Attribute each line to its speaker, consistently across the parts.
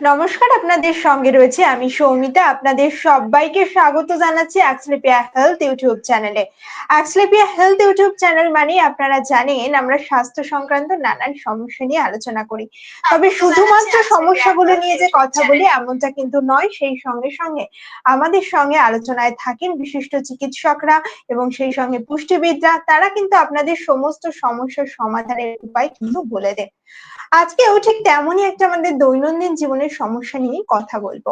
Speaker 1: নমস্কার আপনাদের সঙ্গে রয়েছে আমি সৌমিতা। আপনাদের সবাইকে স্বাগত জানাচ্ছি অ্যাক্সলেপিয়া হেলথ ইউটিউব চ্যানেলে। অ্যাক্সলেপিয়া হেলথ ইউটিউব চ্যানেল মানে আপনারা জানেন আমরা স্বাস্থ্য সংক্রান্ত নানান সমস্যা নিয়ে আলোচনা করি। তবে শুধুমাত্র সমস্যাগুলো নিয়ে যে কথা বলি এমনটা কিন্তু নয়। সেই সঙ্গে সঙ্গে আমাদের সঙ্গে আলোচনায় থাকেন বিশিষ্ট চিকিৎসকরা এবং সেই সঙ্গে পুষ্টিবিদরা। তারা কিন্তু আপনাদের সমস্ত সমস্যার সমাধানের উপায় কিন্তু বলে দেন। আজকেও ঠিক তেমনই একটা আমাদের দৈনন্দিন জীবনের সমস্যা নিয়ে কথা বলব।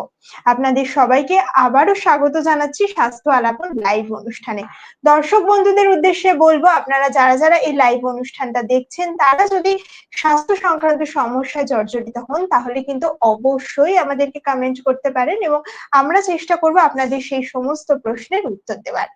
Speaker 1: আপনাদের সবাইকে আবারও স্বাগত জানাচ্ছি স্বাস্থ্য আলাপন লাইভ অনুষ্ঠানে। দর্শক বন্ধুদের উদ্দেশ্যে বলব, আপনারা যারা যারা এই লাইভ অনুষ্ঠানটা দেখছেন, তারা যদি স্বাস্থ্য সংক্রান্ত সমস্যায় জর্জরিত হন, তাহলে কিন্তু অবশ্যই আমাদেরকে কমেন্ট করতে পারেন এবং আমরা চেষ্টা করব আপনাদের সেই সমস্ত প্রশ্নের উত্তর দেওয়ার।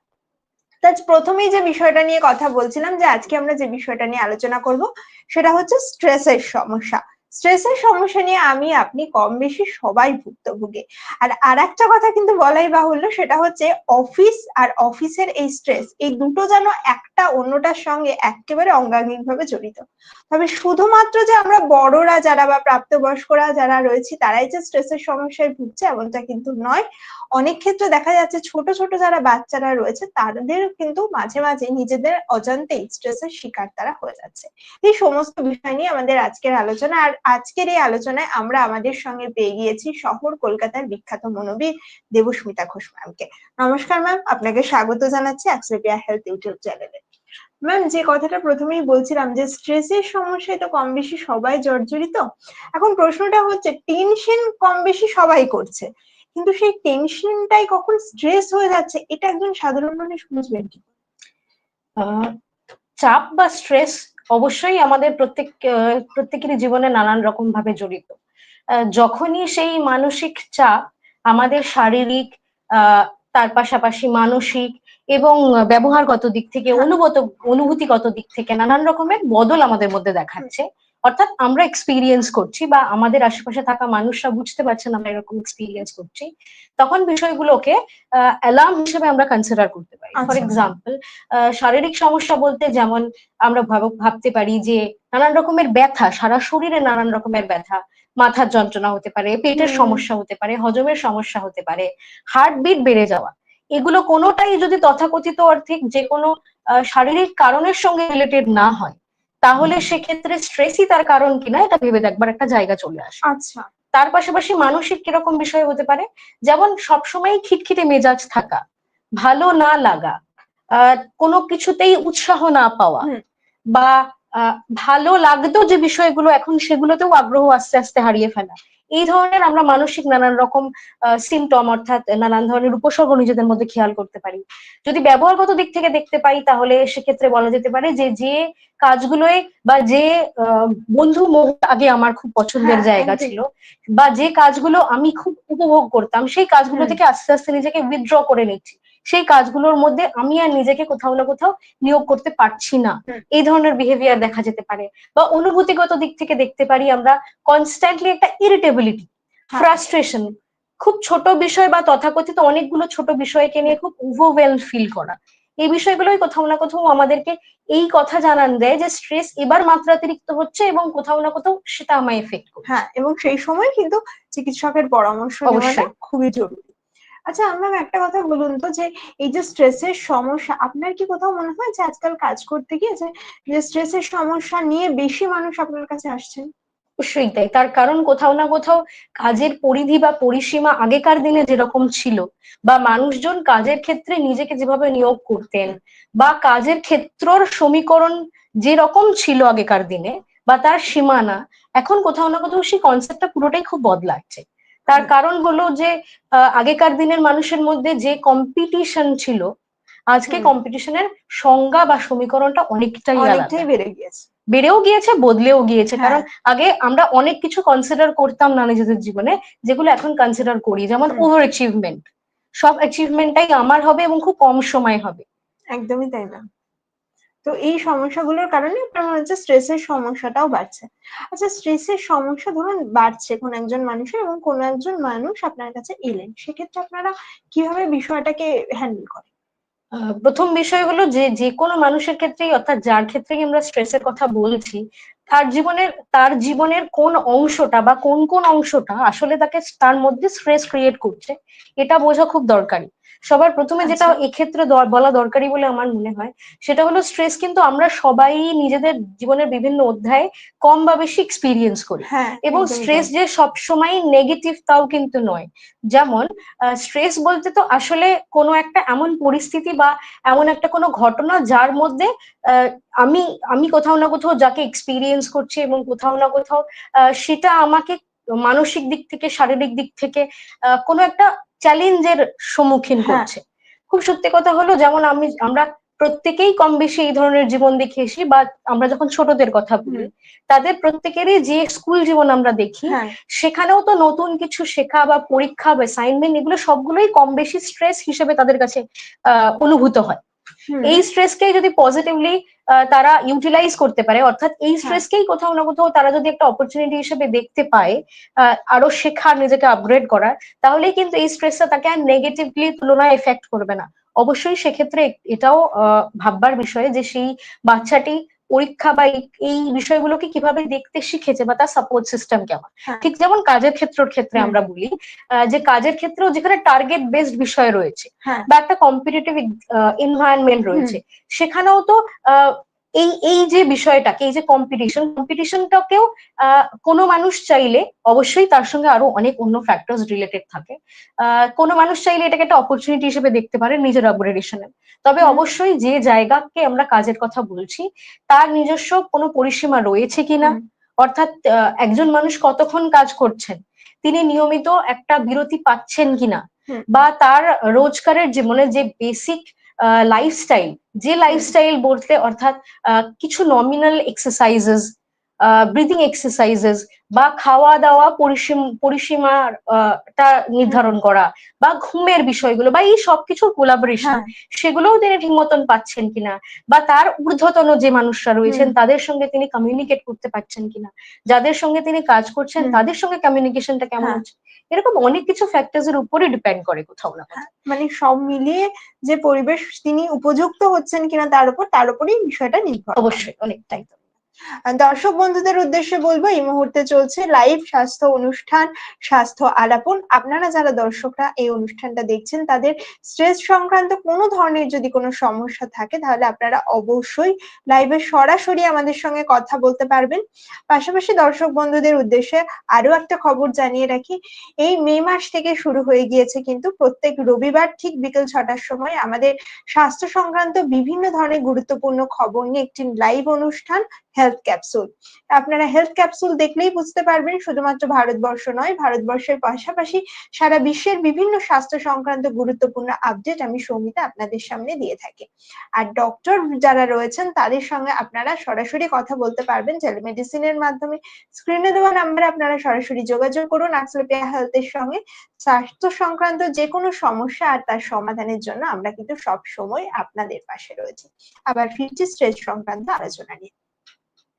Speaker 1: তাজ প্রথমেই যে বিষয়টা নিয়ে কথা বলছিলাম, যে আজকে আমরা যে বিষয়টা নিয়ে আলোচনা করব, সেটা হচ্ছে স্ট্রেসের সমস্যা। স্ট্রেসের সমস্যা নিয়ে আমি, আপনি কম বেশি সবাই ভুক্তভোগী। আর আর একটা কথা কিন্তু বলাই বাহুল্য, সেটা হচ্ছে অফিস আর অফিসের এই স্ট্রেস, এই দুটো যেন একটা অন্যটার সঙ্গে একেবারে অঙ্গাঙ্গিক ভাবে জড়িত। তবে শুধুমাত্র যে আমরা বড়রা যারা বা প্রাপ্তবয়স্করা যারা রয়েছে, তারাই যে স্ট্রেসের সমস্যায় ভুগছে এমনটা কিন্তু নয়। অনেক ক্ষেত্রে দেখা যাচ্ছে ছোট ছোট যারা বাচ্চারা রয়েছে, তাদের কিন্তু মাঝে মাঝে নিজেদের অজান্তেই স্ট্রেসের শিকার তারা হয়ে যাচ্ছে। এই সমস্ত বিষয় নিয়ে আমাদের আজকের আলোচনা, আর আজকের এই আলোচনায় আমরা আমাদের সঙ্গে পেয়ে গিয়েছি শহর কলকাতার বিখ্যাত মনোবিদ দেবস্মিতা ঘোষ ম্যামকে নমস্কার ম্যাম আপনাকে স্বাগত জানাচ্ছি অ্যাক্সলেপিয়া হেলথ ইউটিউব চ্যানেলে ম্যাম যে কথাটা প্রথমেই বলছিলাম যে স্ট্রেসের সমস্যায় তো কম বেশি সবাই জর্জরিত। এখন প্রশ্নটা হচ্ছে টেনশন কম বেশি সবাই করছে। কিন্তু সেই টেনশনটাই কখন স্ট্রেস হয়ে যাচ্ছে, এটা একজন সাধারণ মানুষ বুঝবেন কি?
Speaker 2: চাপ বা স্ট্রেস অবশ্যই আমাদের প্রত্যেক প্রত্যেকেরই জীবনে নানান রকম ভাবে জড়িত। যখনই সেই মানসিক চাপ আমাদের শারীরিক তার পাশাপাশি মানসিক এবং ব্যবহারগত দিক থেকে অনুগত অনুভূতিগত দিক থেকে নানান রকমের বদল আমাদের মধ্যে দেখাচ্ছে। অর্থাৎ আমরা এক্সপিরিয়েন্স করছি বা আমাদের আশেপাশে থাকা মানুষরা বুঝতে পারছেন আমরা এরকম এক্সপিরিয়েন্স করছি। তখন বিষয়গুলোকে অ্যালার্ম হিসেবে আমরা কনসিডার করতে পারি। ফর
Speaker 1: আচ্ছা।
Speaker 2: এক্সাম্পল শারীরিক সমস্যা বলতে যেমন আমরা ভাবতে পারি যে নানান রকমের ব্যথা সারা শরীরে নানান রকমের ব্যথা মাথার যন্ত্রণা হতে পারে পেটের সমস্যা হতে পারে হজমের সমস্যা হতে পারে হার্টবিট বেড়ে যাওয়া। এগুলো কোনোটাই যদি তথাকথিত অর্থে যে কোনো শারীরিক কারণের সঙ্গে রিলেটেড না হয় তাহলে সেক্ষেত্রে স্ট্রেসই তার কারণ কিনা এটা ভেবে দেখবার একটা জায়গা চলে আসে।
Speaker 1: আচ্ছা।
Speaker 2: তার পাশাপাশি মানসিক কীরকম বিষয় হতে পারে? যেমন সবসময় খিটখিটে মেজাজ থাকা ভালো না লাগা কোনো কিছুতেই উৎসাহ না পাওয়া বা ভালো লাগতো যে বিষয়গুলো এখন সেগুলোতেও আগ্রহ আস্তে আস্তে হারিয়ে ফেলা। এই ধরনের আমরা মানসিক নানান রকম সিমটম অর্থাৎ নানান ধরনের উপসর্গ নিজেদের মধ্যে খেয়াল করতে পারি। যদি ব্যবহারগত দিক থেকে দেখতে পাই তাহলে সেক্ষেত্রে বলা যেতে পারে যে যে কাজগুলোয় বা যে বন্ধু মোহ আগে আমার খুব পছন্দের হ্যাঁ, জায়গা ছিল বা যে কাজগুলো আমি খুব উপভোগ করতাম সেই কাজগুলো থেকে আস্তে আস্তে নিজেকে উইথড্র করে নিচ্ছি। সেই কাজগুলোর মধ্যে আমি আর নিজেকে কোথাও না কোথাও নিয়োগ করতে পারছি না। এই ধরনের বিহেভিয়ার দেখা যেতে পারে। বা অনুভূতিগত দিক থেকে দেখতে পারি আমরা কনস্ট্যান্টলি একটা ইরিটেবিলিটি ফ্রাস্ট্রেশন খুব ছোট বিষয় বা তথাকথিত অনেকগুলো ছোট বিষয়কে নিয়ে খুব ওভারওয়েল ফিল করা। এই বিষয়গুলোই কোথাও না কোথাও আমাদেরকে এই কথা জানান দেয় যে স্ট্রেস এবার মাত্রাতিরিক্ত হচ্ছে এবং কোথাও না কোথাও সেটা আমায় এফেক্ট করছে।
Speaker 1: হ্যাঁ এবং সেই সময় কিন্তু চিকিৎসকের পরামর্শ খুবই জরুরি। আচ্ছা আপনার একটা কথা বলুন তো যে, এই যে স্ট্রেসের সমস্যা, আপনার কি কোথাও মনে হয় যে আজকাল কাজ করতে গিয়ে যে স্ট্রেসের সমস্যা নিয়ে বেশি মানুষ আপনার কাছে আসছেন
Speaker 2: অবশ্যই তাই। তার কারণ কোথাও না কোথাও কাজের পরিধি বা পরিসীমা আগেকার দিনে যেরকম ছিল বা মানুষজন কাজের ক্ষেত্রে নিজেকে যেভাবে নিয়োগ করতেন বা কাজের ক্ষেত্রর সমীকরণ যেরকম ছিল আগেকার দিনে বা তার সীমানা, এখন কোথাও না কোথাও সেই কনসেপ্টটা পুরোটাই খুব বদলাচ্ছে। তার কারণ হলো যে আগেকার দিনের মানুষের মধ্যে যে কম্পিটিশন ছিল আজকে কম্পিটিশনের সংজ্ঞা বা সমীকরণটা অনেকটাই
Speaker 1: অনেকটাই বেড়ে গিয়েছে।
Speaker 2: বেড়েও গিয়েছে বদলেও গিয়েছে। হ্যাঁ। কারণ আগে আমরা অনেক কিছু কনসিডার করতাম না নিজেদের জীবনে যেগুলো এখন কনসিডার করি। যেমন ওভার অ্যাচিভমেন্ট সব অ্যাচিভমেন্টটাই আমার হবে এবং খুব কম সময় হবে।
Speaker 1: একদমই তাই না তো এই সমস্যাগুলোর কারণে আপনার মনে হচ্ছে স্ট্রেসের সমস্যাটাও বাড়ছে। আচ্ছা স্ট্রেসের সমস্যা ধরুন বাড়ছে কোন একজন মানুষের এবং কোন একজন মানুষ আপনার কাছে এলেন, সেক্ষেত্রে আপনারা কীভাবে বিষয়টাকে হ্যান্ডেল করেন?
Speaker 2: প্রথম বিষয় হলো যে যে কোনো মানুষের ক্ষেত্রেই, অর্থাৎ যার ক্ষেত্রেই আমরা স্ট্রেসের কথা বলছি, তার জীবনের তার জীবনের কোন অংশটা বা কোন কোন অংশটা আসলে তাকে, তার মধ্যে স্ট্রেস ক্রিয়েট করছে, এটা বোঝা খুব দরকারি। সবার প্রথমে যেটা
Speaker 1: আচ্ছা।
Speaker 2: এক্ষেত্রে বলা দরকারি বলে আমার মনে হয় সেটা হলো স্ট্রেস কিন্তু আমরা সবাই নিজেদের জীবনের বিভিন্ন অধ্যায়ে কম বা বেশি এক্সপিরিয়েন্স করি
Speaker 1: হ্যাঁ
Speaker 2: এবং স্ট্রেস। যে সবসময় নেগেটিভ তাও কিন্তু নয় যেমন স্ট্রেস বলতে তো আসলে কোনো একটা এমন পরিস্থিতি বা এমন একটা কোনো ঘটনা যার মধ্যে আহ, আমি আমি কোথাও না কোথাও যাকে এক্সপিরিয়েন্স করছি এবং কোথাও না কোথাও আহ, সেটা আমাকে মানসিক দিক থেকে শারীরিক দিক থেকে আহ, কোনো একটা চ্যালেঞ্জের সম্মুখীন
Speaker 1: হচ্ছে
Speaker 2: করছে। খুব সত্যি কথা হলো যেমন আমি আমরা প্রত্যেকেই কম বেশি এই ধরনের জীবন দেখে এসি বা আমরা যখন ছোটদের কথা বলি তাদের প্রত্যেকেরই যে স্কুল জীবন আমরা দেখি
Speaker 1: হ্যাঁ।
Speaker 2: সেখানেও তো নতুন কিছু শেখা বা পরীক্ষা বা অ্যাসাইনমেন্ট এগুলো সবগুলোই কম বেশি স্ট্রেস হিসেবে তাদের কাছে আহ, অনুভূত হয়। এই স্ট্রেসকে যদি পজিটিভলি তারা ইউটিলাইজ করতে পারে অর্থাৎ এই স্ট্রেসকেই কোথাও না কোথাও তারা যদি একটা অপরচুনিটি হিসেবে দেখতে পায় আহ, আরও শেখার নিজেকে আপগ্রেড করার তাহলে কিন্তু এই স্ট্রেসটা তাকে আর নেগেটিভলি তুলনায় এফেক্ট করবে না। অবশ্যই সেক্ষেত্রে এটাও আহ, ভাববার বিষয়ে যে সেই বাচ্চাটি পরীক্ষা বা এই- বিষয়গুলোকে কীভাবে দেখতে শিখেছে বা তার সাপোর্ট সিস্টেম কেমন?
Speaker 1: হ্যাঁ।
Speaker 2: ঠিক যেমন কাজের ক্ষেত্রের ক্ষেত্রে আমরা বলি আহ, যে কাজের ক্ষেত্রেও যেখানে টার্গেট বেসড বিষয় রয়েছে
Speaker 1: হ্যাঁ।
Speaker 2: বা একটা কম্পিটিটিভ এনভায়রনমেন্ট রয়েছে সেখানেও তো আহ, এই এই যে বিষয়টাকে এই যে কম্পিটিশন কম্পিটিশনটাকেও কোনো মানুষ চাইলে অবশ্যই তার সঙ্গে আরও অনেক অন্য ফ্যাক্টরস রিলেটেড থাকে। আহ, কোনো মানুষ চাইলে এটাকে একটা অপরচুনিটি হিসেবে দেখতে পারে নিজের আপগ্রেডেশনে তবে অবশ্যই যে জায়গাকে আমরা কাজের কথা বলছি তার নিজস্ব কোনো পরিসীমা রয়েছে কিনা? অর্থাৎ আহ, একজন মানুষ কতক্ষণ কাজ করছেন? তিনি নিয়মিত একটা বিরতি পাচ্ছেন কিনা? বা তার রোজকারের জীবনে যে বেসিক লাইফস্টাইল যে লাইফস্টাইল বলতে অর্থাৎ আহ, কিছু নমিনাল এক্সারসাইজেস ব্রিদিং এক্সারসাইজেস বা খাওয়া দাওয়া পরিসীম- পরিসীমার আহ, টা নির্ধারণ করা বা ঘুমের বিষয়গুলো বা এই সবকিছুর কোলাবোরেশন
Speaker 1: হ্যাঁ।
Speaker 2: সেগুলোও তিনি ঠিক মতন পাচ্ছেন কিনা বা তার ঊর্ধ্বতন যে মানুষরা রয়েছেন তাদের সঙ্গে তিনি কমিউনিকেট করতে পারছেন কিনা যাদের সঙ্গে তিনি কাজ করছেন তাদের সঙ্গে কমিউনিকেশনটা কেমন
Speaker 1: হ্যাঁ।
Speaker 2: হচ্ছে? এরকম অনেক কিছু ফ্যাক্টরস এর উপরে ডিপেন্ড করে কোথাও না
Speaker 1: মানে সব মিলিয়ে যে পরিবেশ তিনি উপযুক্ত হচ্ছেন কিনা তার উপর তার উপরেই বিষয়টা নির্ভর
Speaker 2: অবশ্যই অনেকটাই
Speaker 1: দর্শক বন্ধুদের উদ্দেশ্যে বলব, এই মুহূর্তে চলছে লাইভ স্বাস্থ্য অনুষ্ঠান, স্বাস্থ্য আলাপন। আপনারা যারা দর্শকরা এই অনুষ্ঠানটা দেখছেন, তাদের স্ট্রেস সংক্রান্ত কোনো ধরনের যদি কোনো সমস্যা থাকে, তাহলে আপনারা অবশ্যই লাইভে সরাসরি আমাদের সঙ্গে কথা বলতে পারবেন। পাশাপাশি দর্শক বন্ধুদের উদ্দেশ্যে আরও একটা খবর জানিয়ে রাখি, এই মে মাস থেকে শুরু হয়ে গিয়েছে কিন্তু প্রত্যেক রবিবার ঠিক বিকেল ছটার সময় আমাদের স্বাস্থ্য সংক্রান্ত বিভিন্ন ধরনের গুরুত্বপূর্ণ খবর নিয়ে একটি লাইভ অনুষ্ঠান হেলথ ক্যাপসুল আপনারা হেলথ ক্যাপসুল দেখলেই বুঝতে পারবেন শুধুমাত্র ভারতবর্ষ নয়, ভারতবর্ষের পাশাপাশি সারা বিশ্বের বিভিন্ন স্বাস্থ্য সংক্রান্ত গুরুত্বপূর্ণ আপডেট আমি সৌমিতা আপনাদের সামনে দিয়ে থাকি। আর ডক্টর যারা রয়েছেন, তাদের সঙ্গে আপনারা সরাসরি কথা বলতে পারবেন। টেলিমেডিসিনের মাধ্যমে স্ক্রিনে দেওয়া নাম্বারে আপনারা সরাসরি যোগাযোগ করুন আক্সলোপিয়া হেলথের সঙ্গে। স্বাস্থ্য সংক্রান্ত যে কোনো সমস্যা আর তার সমাধানের জন্য আমরা কিন্তু সব সময় আপনাদের পাশে রয়েছি। আবার ফিরছি স্ট্রেস সংক্রান্ত আলোচনা নিয়ে।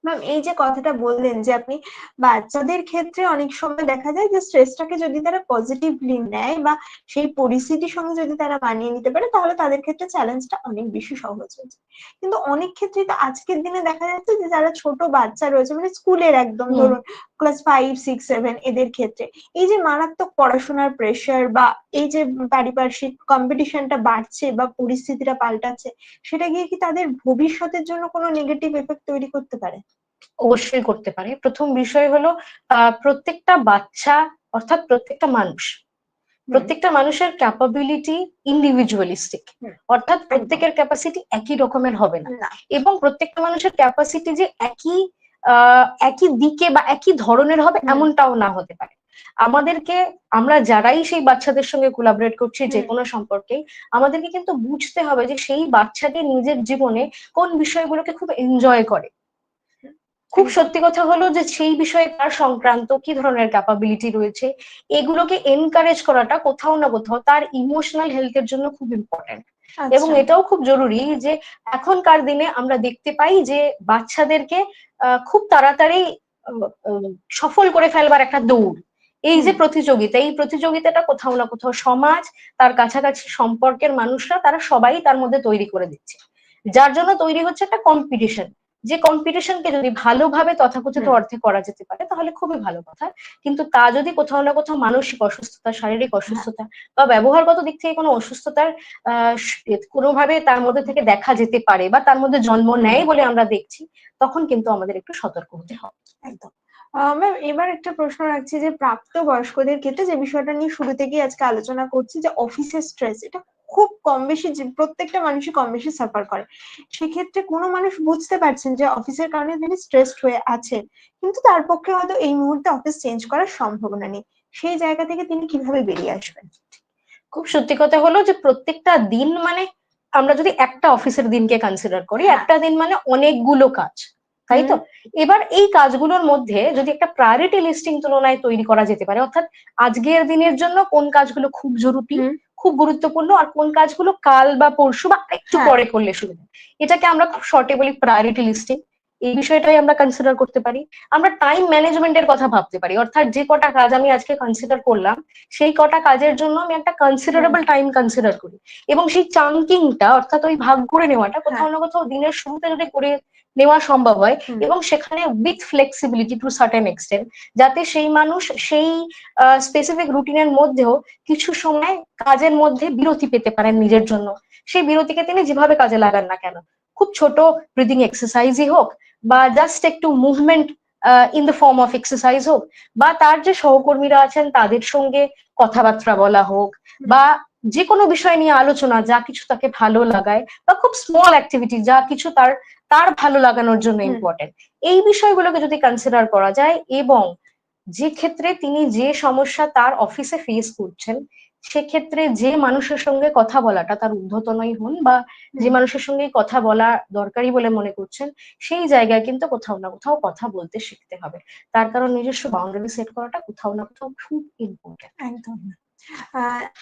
Speaker 1: ম্যাম এই যে কথাটা বললেন যে আপনি বাচ্চাদের ক্ষেত্রে অনেক সময় দেখা যায় যে স্ট্রেসটাকে যদি তারা পজিটিভলি নেয় বা সেই পরিস্থিতির সঙ্গে যদি তারা মানিয়ে নিতে পারে তাহলে তাদের ক্ষেত্রে চ্যালেঞ্জটা অনেক বেশি সহজ হয়ে যায়। কিন্তু অনেক ক্ষেত্রে তো আজকের দিনে দেখা যাচ্ছে যে যারা ছোট বাচ্চা রয়েছে মানে স্কুলের একদম ধরুন ক্লাস ফাইভ সিক্স সেভেন এদের ক্ষেত্রে এই যে মারাত্মক পড়াশোনার প্রেশার বা এই যে পারিপার্শ্বিক কম্পিটিশনটা বাড়ছে বা পরিস্থিতিটা পাল্টাচ্ছে সেটা গিয়ে কি তাদের ভবিষ্যতের জন্য কোনো নেগেটিভ এফেক্ট তৈরি করতে পারে?
Speaker 2: অবশ্যই করতে পারে। প্রথম বিষয় হলো প্রত্যেকটা বাচ্চা অর্থাৎ প্রত্যেকটা মানুষ প্রত্যেকটা মানুষের ক্যাপাবিলিটি ইন্ডিভিজুয়ালিস্টিক অর্থাৎ প্রত্যেকের ক্যাপাসিটি একই রকমের হবে না। এবং প্রত্যেকটা মানুষের ক্যাপাসিটি যে একই একই দিকে বা একই ধরনের হবে এমনটাও না হতে পারে। আমাদেরকে আমরা যারাই সেই বাচ্চাদের সঙ্গে কোলাবরেট করছি যে কোনো সম্পর্কে আমাদেরকে কিন্তু বুঝতে হবে যে সেই বাচ্চাটি নিজের জীবনে কোন বিষয়গুলোকে খুব এনজয় করে। খুব সত্যি কথা হলো যে সেই বিষয়ে তার সংক্রান্ত কি ধরনের ক্যাপাবিলিটি রয়েছে এগুলোকে এনকারেজ করাটা কোথাও না কোথাও তার ইমোশনাল হেলথের জন্য খুব ইম্পর্টেন্ট এবং
Speaker 1: আচ্ছা
Speaker 2: এটাও খুব জরুরি যে এখনকার দিনে আমরা দেখতে পাই যে বাচ্চাদেরকে খুব তাড়াতাড়ি সফল করে ফেলবার একটা দৌড়। এই যে প্রতিযোগিতা এই প্রতিযোগিতাটা কোথাও না কোথাও সমাজ তার কাছাকাছি সম্পর্কের মানুষরা তারা সবাই তার মধ্যে তৈরি করে দিচ্ছে। যার জন্য তৈরি হচ্ছে একটা কম্পিটিশন যে কম্পিটিশনকে যদি ভালোভাবে তথাকথিত অর্থে করা যেতে পারে তাহলে খুবই ভালো কথা। কিন্তু তা যদি কোথাও না কোথাও মানসিক অসুস্থতা শারীরিক অসুস্থতা বা ব্যবহারগত দিক থেকে কোনো অসুস্থতার আহ কোনোভাবে তার মধ্যে থেকে দেখা যেতে পারে বা তার মধ্যে জন্ম নেয় বলে আমরা দেখছি তখন কিন্তু আমাদের একটু সতর্ক হতে হবে।
Speaker 1: একদম। ম্যাম এবার একটা প্রশ্ন রাখছি যে প্রাপ্ত বয়স্কদের ক্ষেত্রে যে বিষয়টা নিয়ে শুরু থেকেই আজকে আলোচনা করছি যে অফিসের স্ট্রেস এটা খুব কম বেশি প্রত্যেকটা মানুষই কম বেশি সাফার করে। সেক্ষেত্রে কোনো মানুষ বুঝতে পারছেন যে অফিসের কারণে তিনি স্ট্রেসড হয়ে আছেন। কিন্তু তার পক্ষে হয়তো এই মুহূর্তে অফিস চেঞ্জ করার সম্ভাবনা নেই। সেই জায়গা থেকে তিনি কীভাবে বেরিয়ে আসবেন?
Speaker 2: খুব সত্যি কথা হলো যে প্রত্যেকটা দিন মানে আমরা যদি একটা অফিসের দিনকে কনসিডার করি
Speaker 1: হ্যাঁ।
Speaker 2: একটা দিন মানে অনেকগুলো কাজ। তাই তো? এবার এই কাজগুলোর মধ্যে যদি একটা প্রায়োরিটি লিস্টিং তুলনায় তৈরি করা যেতে পারে অর্থাৎ আজকের দিনের জন্য কোন কাজগুলো খুব জরুরি খুব গুরুত্বপূর্ণ আর কোন কাজগুলো কাল বা পরশু বা একটু
Speaker 1: হ্যাঁ।
Speaker 2: পরে করলে সুবিধা। এটাকে আমরা খুব শর্টে বলি প্রায়োরিটি লিস্টিং এই বিষয়টাই আমরা কনসিডার করতে পারি। আমরা টাইম ম্যানেজমেন্টের কথা ভাবতে পারি। অর্থাৎ যে কটা কাজ আমি আজকে কনসিডার করলাম সেই কটা কাজের জন্য আমি একটা কনসিডারেবল টাইম কনসিডার করি। এবং সেই চাঙ্কিংটা অর্থাৎ ওই ভাগ করে নেওয়াটা কোথাও না কোথাও দিনের শুরুতে যদি করে নেওয়া সম্ভব হয় এবং সেখানে with flexibility to certain extent যাতে সেই মানুষ সেই স্পেসিফিক রুটিনের মধ্যেও কিছু সময় কাজের মধ্যে বিরতি পেতে পারেন নিজের জন্য। সেই বিরতিকে তিনি যেভাবে কাজে লাগান না কেন। খুব ছোট ব্রিদিং এক্সারসাইজই হোক বা জাস্ট একটু movement in the form of exercise হোক বা তার যে সহকর্মীরা আছেন তাদের সঙ্গে কথাবার্তা বলা হোক বা যে কোনো বিষয় নিয়ে আলোচনা যা কিছু তাকে ভালো লাগায় বা খুব স্মল অ্যাক্টিভিটি যা কিছু তার তার ভালো লাগানোর জন্য। ইম্পর্টেন্ট এই বিষয়গুলোকে যদি কনসিডার করা যায় এবং যে ক্ষেত্রে তিনি যে সমস্যা তার অফিসে ফেস করছেন সেক্ষেত্রে যে মানুষের সঙ্গে কথা বলাটা তার ঊর্ধ্বতনই হন বা যে মানুষের সঙ্গে কথা বলা দরকারি বলে মনে করছেন সেই জায়গায় কিন্তু কোথাও না কোথাও কথা বলতে শিখতে হবে। তার কারণ নিজস্ব বাউন্ডারি সেট করাটা কোথাও না কোথাও খুব ইম্পর্টেন্ট
Speaker 1: একদম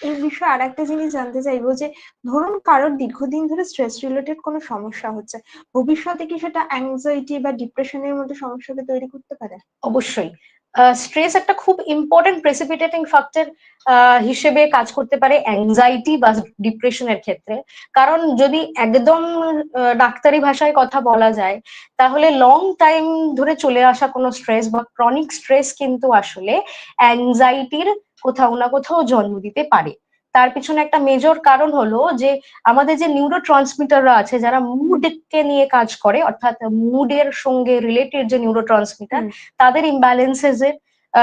Speaker 1: এই বিষয়ে আর একটা জিনিস জানতে চাইব যে ধরুন কারোর দীর্ঘদিন ধরে স্ট্রেস রিলেটেড কোনো সমস্যা হচ্ছে ভবিষ্যতে কি সেটা অ্যাংজাইটি বা ডিপ্রেশনের মতো সমস্যাকে তৈরি করতে পারে?
Speaker 2: অবশ্যই। স্ট্রেস একটা খুব ইম্পর্টেন্ট প্রেসিপিটেটিং ফ্যাক্টর হিসেবে কাজ করতে পারে অ্যাংজাইটি বা ডিপ্রেশনের ক্ষেত্রে। কারণ যদি একদম ডাক্তারি ভাষায় কথা বলা যায়, তাহলে লং টাইম ধরে চলে আসা কোনো স্ট্রেস বা ক্রনিক স্ট্রেস কিন্তু আসলে অ্যাংজাইটির কোথাও না কোথাও জন্ম দিতে পারে। তার পিছনে একটা মেজর কারণ হলো যে আমাদের যে নিউরো ট্রান্সমিটাররা আছে যারা মুডকে নিয়ে কাজ করে অর্থাৎ মুডের সঙ্গে রিলেটেড যে নিউরো ট্রান্সমিটার তাদের ইমব্যালেন্সেস এর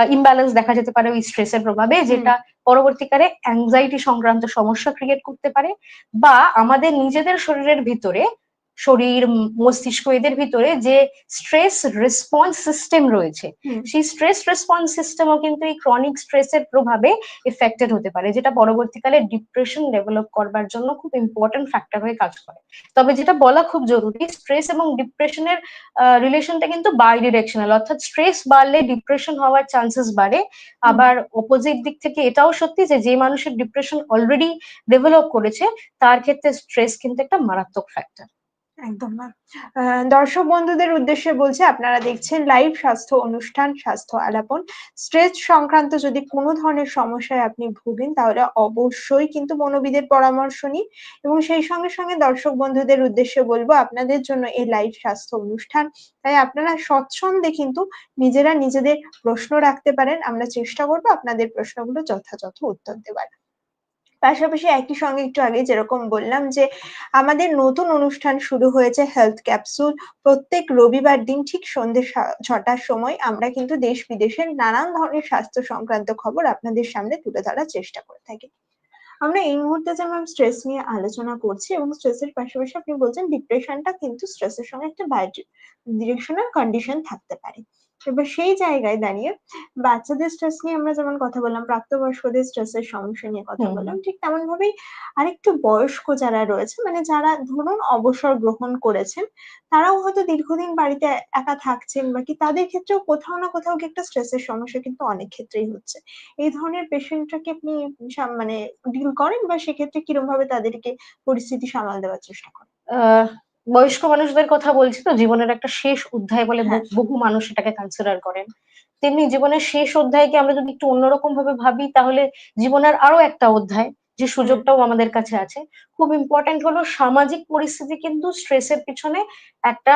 Speaker 2: ইমব্যালেন্স দেখা যেতে পারে ওই স্ট্রেসের প্রভাবে যেটা পরবর্তীকালে অ্যাংজাইটি সংক্রান্ত সমস্যা ক্রিয়েট করতে পারে বা আমাদের নিজেদের শরীরের ভিতরে শরীর মস্তিষ্ক এদের ভিতরে যে স্ট্রেস রেসপন্স সিস্টেম রয়েছে সেই স্ট্রেস রেসপন্স সিস্টেমও কিন্তু এই ক্রনিক স্ট্রেসের প্রভাবে এফেক্টেড হতে পারে যেটা পরবর্তীকালে ডিপ্রেশন ডেভেলপ করবার জন্য খুব ইম্পর্টেন্ট ফ্যাক্টর হয়ে কাজ করে। তবে যেটা বলা খুব জরুরি স্ট্রেস এবং ডিপ্রেশনের রিলেশনটা কিন্তু বাই ডিরেকশনাল অর্থাৎ স্ট্রেস বাড়লে ডিপ্রেশন হওয়ার চান্সেস বাড়ে। আবার অপোজিট দিক থেকে এটাও সত্যি যে যে মানুষের ডিপ্রেশন অলরেডি ডেভেলপ করেছে তার ক্ষেত্রে স্ট্রেস কিন্তু একটা মারাত্মক ফ্যাক্টর
Speaker 1: একদম দর্শক বন্ধুদের উদ্দেশ্যে বলছে, আপনারা দেখছেন লাইভ স্বাস্থ্য অনুষ্ঠান, স্বাস্থ্য আলাপন। স্ট্রেস সংক্রান্ত যদি কোনো ধরনের সমস্যায় আপনি ভুগেন, তাহলে অবশ্যই কিন্তু মনোবিদের পরামর্শ নিন এবং সেই সঙ্গে সঙ্গে দর্শক বন্ধুদের উদ্দেশ্যে বলব, আপনাদের জন্য এই লাইভ স্বাস্থ্য অনুষ্ঠান। তাই আপনারা স্বচ্ছন্দে কিন্তু নিজেরা নিজেদের প্রশ্ন রাখতে পারেন। আমরা চেষ্টা করব আপনাদের প্রশ্নগুলো যথাযথ উত্তর দেওয়ার পাশাপাশি একই সঙ্গে একটু আগে যেরকম বললাম যে, আমাদের নতুন অনুষ্ঠান শুরু হয়েছে হেলথ ক্যাপসুল প্রত্যেক রবিবার দিন ঠিক সন্ধ্যে ছটার সময় আমরা কিন্তু দেশ বিদেশের নানান ধরনের স্বাস্থ্য সংক্রান্ত খবর আপনাদের সামনে তুলে ধরার চেষ্টা করে থাকি। আমরা এই মুহূর্তে যে ম্যাম স্ট্রেস নিয়ে আলোচনা করছি এবং স্ট্রেসের পাশাপাশি আপনি বলছেন ডিপ্রেশনটা কিন্তু স্ট্রেসের সঙ্গে একটা ডিরেকশনাল কন্ডিশন থাকতে পারে। এবার সেই জায়গায় দাঁড়িয়ে বাচ্চাদের স্ট্রেস নিয়ে আমরা যেমন কথা বললাম প্রাপ্তবয়স্কদের স্ট্রেসের সমস্যা নিয়ে কথা বললাম ঠিক তেমন ভাবেই আরেকটু বয়স্ক যারা রয়েছে মানে যারা ধরুন অবসর গ্রহণ করেছেন তারাও হয়তো দীর্ঘদিন বাড়িতে একা থাকছেন বা কি তাদের ক্ষেত্রেও কোথাও না কোথাও কি একটা স্ট্রেসের সমস্যা কিন্তু অনেক ক্ষেত্রেই হচ্ছে। এই ধরনের পেশেন্টটাকে আপনি মানে ডিল করেন বা সেক্ষেত্রে কিরম ভাবে তাদেরকে পরিস্থিতি সামাল দেওয়ার চেষ্টা করেন?
Speaker 2: আহ, বয়স্ক মানুষদের কথা বলছি তো জীবনের একটা শেষ অধ্যায় বলে
Speaker 1: হ্যাঁ।
Speaker 2: বহু- বহু মানুষ এটাকে কনসিডার করেন। তেমনি জীবনের শেষ অধ্যায়কে আমরা যদি একটু অন্যরকম ভাবে ভাবি তাহলে জীবনের আরও একটা অধ্যায় যে সুযোগটাও আমাদের কাছে আছে। খুব ইম্পর্টেন্ট হলো সামাজিক পরিস্থিতি কিন্তু স্ট্রেসের পিছনে একটা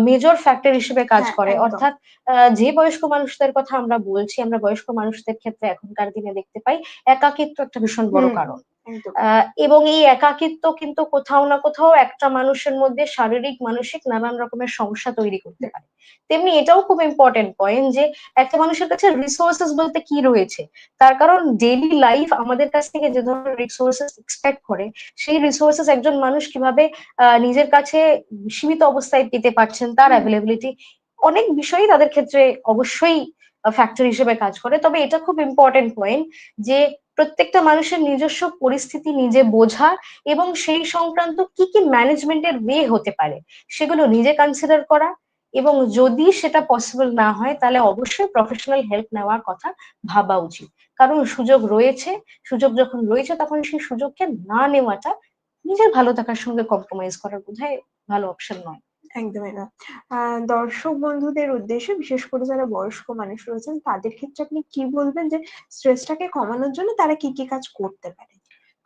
Speaker 2: মেজর ফ্যাক্টর হিসেবে কাজ
Speaker 1: হ্যাঁ,
Speaker 2: করে। অর্থাৎ আহ, যে বয়স্ক মানুষদের কথা আমরা বলছি আমরা বয়স্ক মানুষদের ক্ষেত্রে এখনকার দিনে দেখতে পাই একাকিত্ব একটা ভীষণ বড় কারণ। এবং এই একাকিত্ব কিন্তু কোথাও না কোথাও একটা মানুষের মধ্যে শারীরিক মানসিক নানান রকমের সমস্যা তৈরি করতে পারে। তেমনি এটাও খুব ইম্পর্টেন্ট পয়েন্ট যে একটা মানুষের কাছে রিসোর্সেস বলতে কি রয়েছে? তার কারণ ডেইলি লাইফ আমাদের কাছ থেকে যে ধরনের রিসোর্সেস এক্সপেক্ট করে সেই রিসোর্সেস একজন মানুষ কীভাবে আহ, নিজের কাছে সীমিত অবস্থায় পেতে পারছেন তার অ্যাভেলেবিলিটি অনেক বিষয়ই তাদের ক্ষেত্রে অবশ্যই ফ্যাক্টর হিসেবে কাজ করে। তবে এটা খুব ইম্পর্টেন্ট পয়েন্ট যে প্রত্যেকটা মানুষের নিজস্ব পরিস্থিতি নিজে বোঝা এবং সেই সংক্রান্ত কি কি ম্যানেজমেন্টের ওয়ে হতে পারে, সেগুলো নিজে কনসিডার করা এবং যদি সেটা পসিবল না হয়, তাহলে অবশ্যই প্রফেশনাল হেল্প নেওয়ার কথা ভাবা উচিত। কারণ সুযোগ রয়েছে, সুযোগ যখন রয়েছে তখন সেই সুযোগকে না নেওয়াটা নিজের ভালো থাকার সঙ্গে কম্প্রোমাইজ করার বোধহয় ভালো অপশন নয়।
Speaker 1: একদমই না দর্শক বন্ধুদের উদ্দেশ্যে, বিশেষ করে যারা বয়স্ক মানুষ রয়েছেন, তাদের ক্ষেত্রে আপনি কি বলবেন যে স্ট্রেসটাকে কমানোর জন্য তারা কি কি কাজ করতে পারে?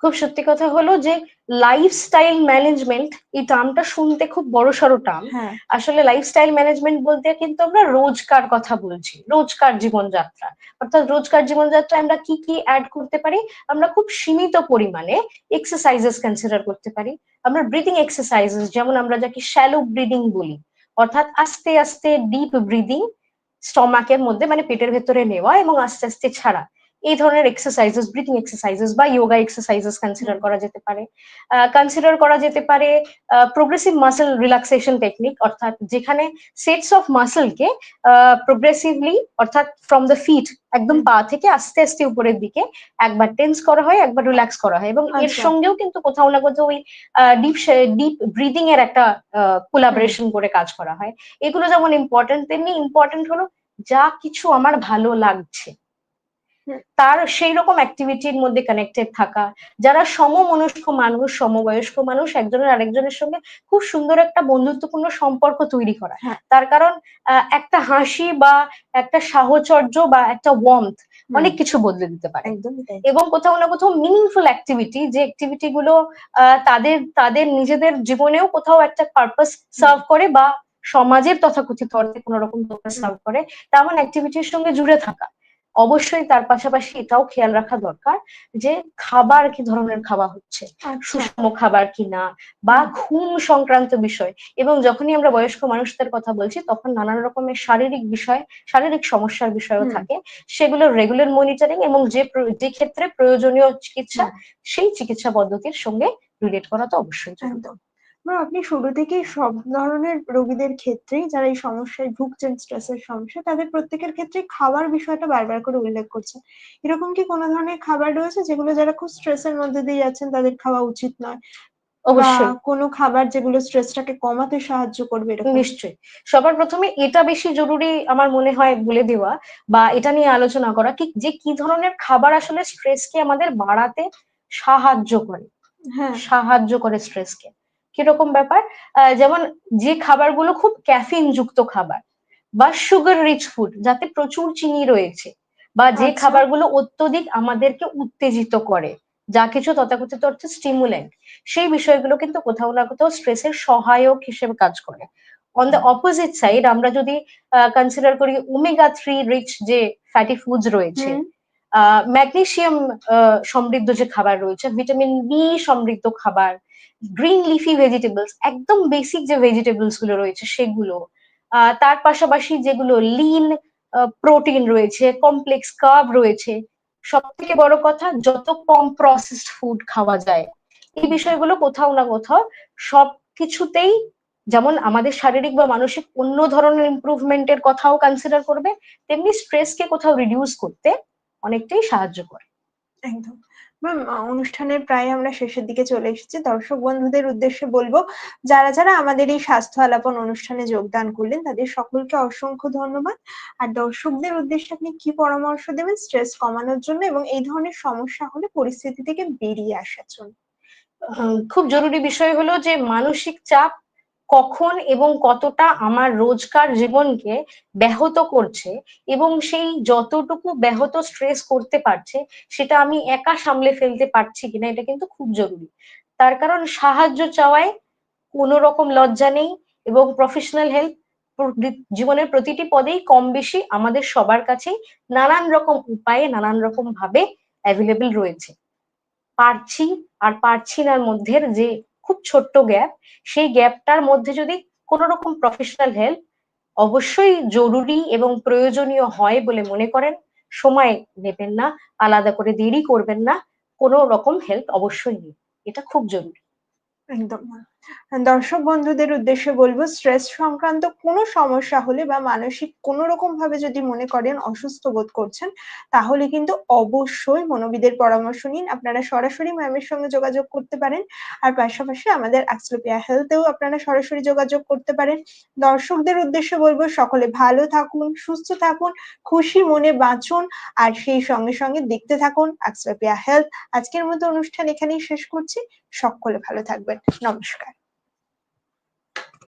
Speaker 2: খুব সত্যি কথা হলো যে লাইফস্টাইল ম্যানেজমেন্ট এই টার্মটা শুনতে খুব বড় সড়ো টার্ম।
Speaker 1: হ্যাঁ।
Speaker 2: আসলে লাইফস্টাইল ম্যানেজমেন্ট বলতে কিন্তু আমরা রোজকার কথা বলছি রোজকার জীবনযাত্রা। অর্থাৎ রোজকার জীবনযাত্রায় আমরা কি কি অ্যাড করতে পারি? আমরা খুব সীমিত পরিমাণে এক্সারসাইজেস কনসিডার করতে পারি। আমরা ব্রিদিং এক্সারসাইজেস যেমন আমরা যাকে শ্যালো ব্রিদিং বলি। অর্থাৎ আস্তে আস্তে ডিপ ব্রিদিং স্টমাকের মধ্যে মানে পেটের ভেতরে নেওয়া এবং আস্তে আস্তে ছাড়া। এই ধরনের এক্সারসাইজেস ব্রিথিং এক্সারসাইজেস বা ইয়োগা এক্সারসাইজেস কনসিডার করা যেতে পারে কনসিডার করা যেতে পারে প্রোগ্রেসিভ মাসেল রিল্যাক্সেশন টেকনিক অর্থাৎ যেখানে সেটস অফ মাসেলকে প্রোগ্রেসিভলি অর্থাৎ ফ্রম দ্য ফিট একদম পা থেকে আস্তে আস্তে উপরের দিকে একবার টেন্স করা হয় একবার রিল্যাক্স করা হয় এবং এর
Speaker 1: আচ্ছা।
Speaker 2: সঙ্গেও কিন্তু কোথাও না কোথাও ওই ডিপ ডিপ ব্রিদিং এর একটা কোলাবরেশন করে কাজ করা হয় এগুলো যেমন ইম্পর্টেন্ট তেমনি ইম্পর্টেন্ট হলো যা কিছু আমার ভালো লাগছে। তার সেই রকম অ্যাক্টিভিটির মধ্যে কানেক্টেড থাকা। যারা সমমনস্ক মানুষ সমবয়স্ক মানুষ একজনের আরেকজনের সঙ্গে খুব সুন্দর একটা বন্ধুত্বপূর্ণ সম্পর্ক তৈরি করা।
Speaker 1: হ্যাঁ।
Speaker 2: তার কারণ একটা হাসি বা একটা সাহচর্য বা একটা ওয়ার্মথ অনেক কিছু বদলে দিতে পারে। এবং কোথাও না কোথাও মিনিংফুল অ্যাক্টিভিটি যে অ্যাক্টিভিটি গুলো আহ, তাদের তাদের নিজেদের জীবনেও কোথাও একটা পারপাস সার্ভ করে বা সমাজের তথাকথিত অর্থে কোনো রকম সার্ভ করে তেমন অ্যাক্টিভিটির সঙ্গে জুড়ে থাকা। অবশ্যই তার পাশাপাশি এটাও খেয়াল রাখা দরকার যে খাবার কি ধরনের খাওয়া হচ্ছে
Speaker 1: আচ্ছা।
Speaker 2: সুষম খাবার কি না বা ঘুম সংক্রান্ত বিষয়। এবং যখনই আমরা বয়স্ক মানুষদের কথা বলছি তখন নানান রকমের শারীরিক বিষয় শারীরিক সমস্যার বিষয়ও থাকে। সেগুলো রেগুলার মনিটরিং এবং যে যে ক্ষেত্রে প্রয়োজনীয় চিকিৎসা সেই চিকিৎসা পদ্ধতির সঙ্গে রিলেট করা তো অবশ্যই জরুরি।
Speaker 1: ম্যাম আপনি শুরু থেকেই সব ধরনের রোগীদের ক্ষেত্রেই যারা এই সমস্যায় ভুগছেন স্ট্রেসের সমস্যা তাদের প্রত্যেকের ক্ষেত্রে খাবার বিষয়টা বারবার করে উল্লেখ করছেন। এরকম কি কোনো ধরনের খাবার রয়েছে যেগুলো যারা খুব স্ট্রেসের মধ্যে দিয়ে যাচ্ছেন তাদের খাওয়া উচিত নয়?
Speaker 2: অবশ্যই।
Speaker 1: কোনো খাবার যেগুলো স্ট্রেসটাকে কমাতে সাহায্য করবে এরকম?
Speaker 2: নিশ্চয়ই। সবার প্রথমে এটা বেশি জরুরি আমার মনে হয় বলে দেওয়া বা এটা নিয়ে আলোচনা করা কি যে কি ধরনের খাবার আসলে স্ট্রেসকে আমাদের বাড়াতে সাহায্য করে।
Speaker 1: হ্যাঁ।
Speaker 2: সাহায্য করে স্ট্রেসকে কীরকম ব্যাপার? আহ, যেমন যে খাবারগুলো খুব ক্যাফিন যুক্ত খাবার বা সুগার রিচ ফুড যাতে প্রচুর চিনি রয়েছে বা যে
Speaker 1: আচ্ছা।
Speaker 2: খাবারগুলো অত্যধিক আমাদেরকে উত্তেজিত করে যা কিছু তথাকথিত অর্থে স্টিমুলেন্ট সেই বিষয়গুলো কিন্তু কোথাও না কোথাও স্ট্রেসের সহায়ক হিসেবে কাজ করে। অন দ্য অপোজিট সাইড আমরা যদি কনসিডার করি ওমেগা থ্রি রিচ যে ফ্যাটি ফুডস রয়েছে
Speaker 1: হুম,
Speaker 2: ম্যাগনেসিয়াম সমৃদ্ধ যে খাবার রয়েছে ভিটামিন বি সমৃদ্ধ খাবার গ্রিন লিফি ভেজিটেবলস একদম বেসিক যে ভেজিটেবলসগুলো রয়েছে সেগুলো। তার পাশাপাশি যেগুলো লিন প্রোটিন রয়েছে কমপ্লেক্স কার্ব রয়েছে সব থেকে বড় কথা যত কম প্রসেসড ফুড খাওয়া যায়, এই বিষয়গুলো কোথাও না কোথাও সব কিছুতেই যেমন আমাদের শারীরিক বা মানসিক অন্য ধরনের ইমপ্রুভমেন্টের কথাও কনসিডার করবে, তেমনি স্ট্রেসকে কোথাও রিডিউস করতে অনেকটাই সাহায্য করে।
Speaker 1: একদম। অনুষ্ঠানের প্রায় আমরা শেষের দিকে চলে এসেছি। দর্শক বন্ধুদের উদ্দেশ্যে বলব, যারা যারা আমাদের এই স্বাস্থ্য আলাপন অনুষ্ঠানে যোগদান করলেন, তাদের সকলকে অসংখ্য ধন্যবাদ। আর দর্শকদের উদ্দেশ্যে আপনি কি পরামর্শ দেবেন, স্ট্রেস কমানোর জন্য এবং এই ধরনের সমস্যা হলে পরিস্থিতি থেকে বেরিয়ে আসার জন্য?
Speaker 2: খুব জরুরি বিষয় হলো যে মানসিক চাপ কখন এবং কতটা আমার রোজকার জীবনকে ব্যাহত করছে এবং সেই যতটুকু ব্যাহত স্ট্রেস করতে পারছে, সেটা আমি একা সামলে ফেলতে পারছি কিনা এটা কিন্তু খুব জরুরি। তার কারণ সাহায্য চাওয়ায় কোনো রকম লজ্জা নেই এবং প্রফেশনাল হেল্প জীবনের প্রতিটি পদেই কম বেশি আমাদের সবার কাছেই নানান রকম উপায়ে নানান রকম ভাবে অ্যাভেলেবেল রয়েছে। পারছি আর পারছি নার মধ্যে যে খুব ছোট্ট গ্যাপ। সেই গ্যাপটার মধ্যে যদি কোনো রকম প্রফেশনাল হেল্প অবশ্যই জরুরি এবং প্রয়োজনীয় হয় বলে মনে করেন, সময় নেবেন না, আলাদা করে দেরি করবেন না কোনো রকম হেল্প অবশ্যই নিন। এটা খুব জরুরি।
Speaker 1: একদম। দর্শক বন্ধুদের উদ্দেশ্যে বলব স্ট্রেস সংক্রান্ত কোনো সমস্যা হলে বা মানসিক কোনো রকম ভাবে যদি মনে করেন অসুস্থ বোধ করছেন, তাহলে কিন্তু অবশ্যই মনোবিদের পরামর্শ নিন। আপনারা সরাসরি ম্যামের সঙ্গে যোগাযোগ করতে পারেন। আর পাশাপাশি আমাদের অ্যাক্সলোপিয়া হেলথেও আপনারা সরাসরি যোগাযোগ করতে পারেন। দর্শকদের উদ্দেশ্যে বলব, সকলে ভালো থাকুন, সুস্থ থাকুন, খুশি মনে বাঁচুন, আর সেই সঙ্গে সঙ্গে দেখতে থাকুন অ্যাক্সলোপিয়া হেলথ আজকের মতো অনুষ্ঠান এখানেই শেষ করছি। সকলে ভালো থাকবেন। নমস্কার।